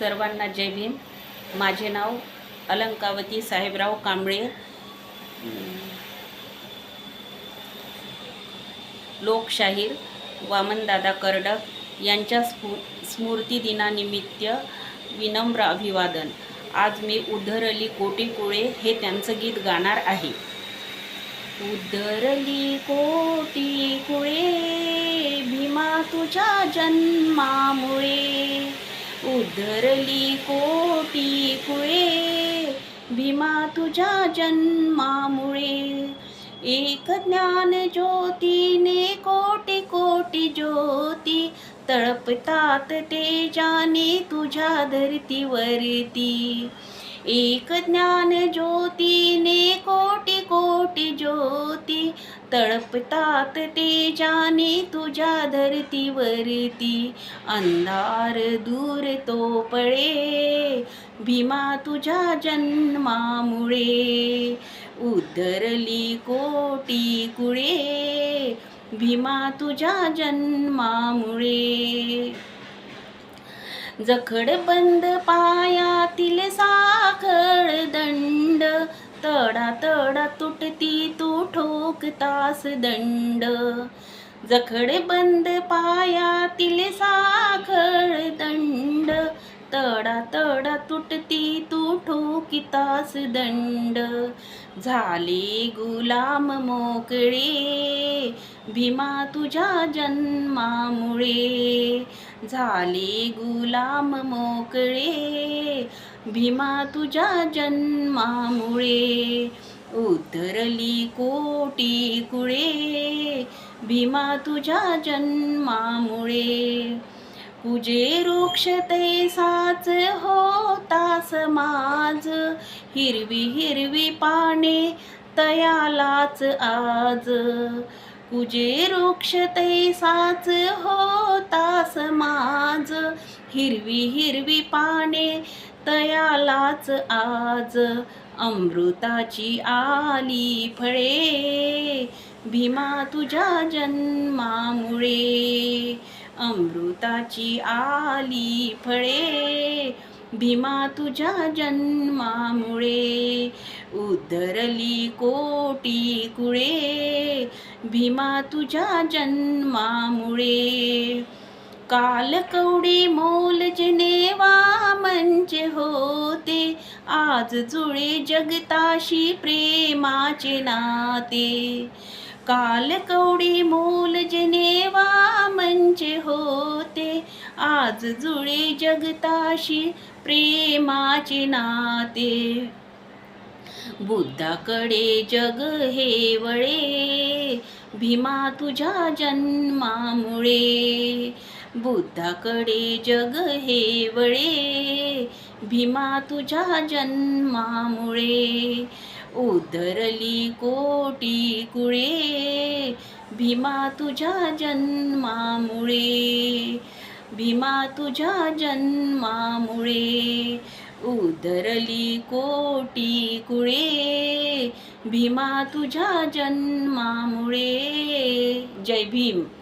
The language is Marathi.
सर्वांना जय भीम. माझे नाव अलंकावती साहेबराव कांबळे. लोकशाहीर वामनदादा कर्डक यांच्या स्फू स्मृती दिनानिमित्त विनम्र अभिवादन. आज मी उद्धरली कोटी कुळे हे त्यांचं गीत गाणार आहे. उद्धरली कोटी कुळे भीमा तुझ्या जन्मामुळे. उधरली कोटी कुळे भीमा तुझ्या जन्मामुळे. एक ज्ञान ज्योतीने कोटी कोटी ज्योती तळपतात तेजाने तुझ्या धरतीवरती. एक ज्ञान ज्योतीने कोटी कोटी ज्योती तळपतात ते जाने तुझ्या धरतीवरती. अंधार दूर तो पळे भीमा तुझ्या जन्मामुळे. उद्धरली कोटी कुळे भीमा तुझ्या जन्मामुळे. जखड बंद पायातील साखळ दंड तडा तडा तुटती तू ठोकतास दंड. जखड बंद पायातील साखळ दंड. तडा तडा तुटती तू ठोकितास दंड. झाली गुलाम मोकळे. भीमा तुझ्या जन्मामुळे. झाली गुलाम मोकळे. भीमा तुझ्या जन्मामुळे. उतरली कोटी कुळे भीमा तुझ्या जन्मामुळे. कुजे वृक्ष तैसाच होतास माझ हिरवी हिरवी पाने तयालाच आज. कुजे वृक्ष तैसाच होतास माझ हिरवी हिरवी पाने तयालाच आज. अमृताची आली फळे भीमा तुझ्या जन्मामुळे. अमृताची आली फळे भीमा तुझ्या जन्मामुळे. उद्धरली कोटी कुळे भीमा तुझ्या जन्मामुळे. काल कवडी मोल जनेवा म्हणजे होते. आज जुळे जगताशी प्रेमाचे नाते. काल कवडी मोल जनेवा म्हणजे होते. आज जुळे जगताशी प्रेमाचे नाते. बुद्धाकडे जग हे वळे. भीमा तुझ्या जन्मामुळे. बुद्धाकडे जग हे वळे भीमा तुझ्या जन्मामुळे. उधरली कोटी कुळे भीमा तुझ्या जन्मामुळे. भीमा तुझ्या जन्मामुळे. उधरली कोटी कुळे भीमा तुझ्या जन्मामुळे. जय भीम.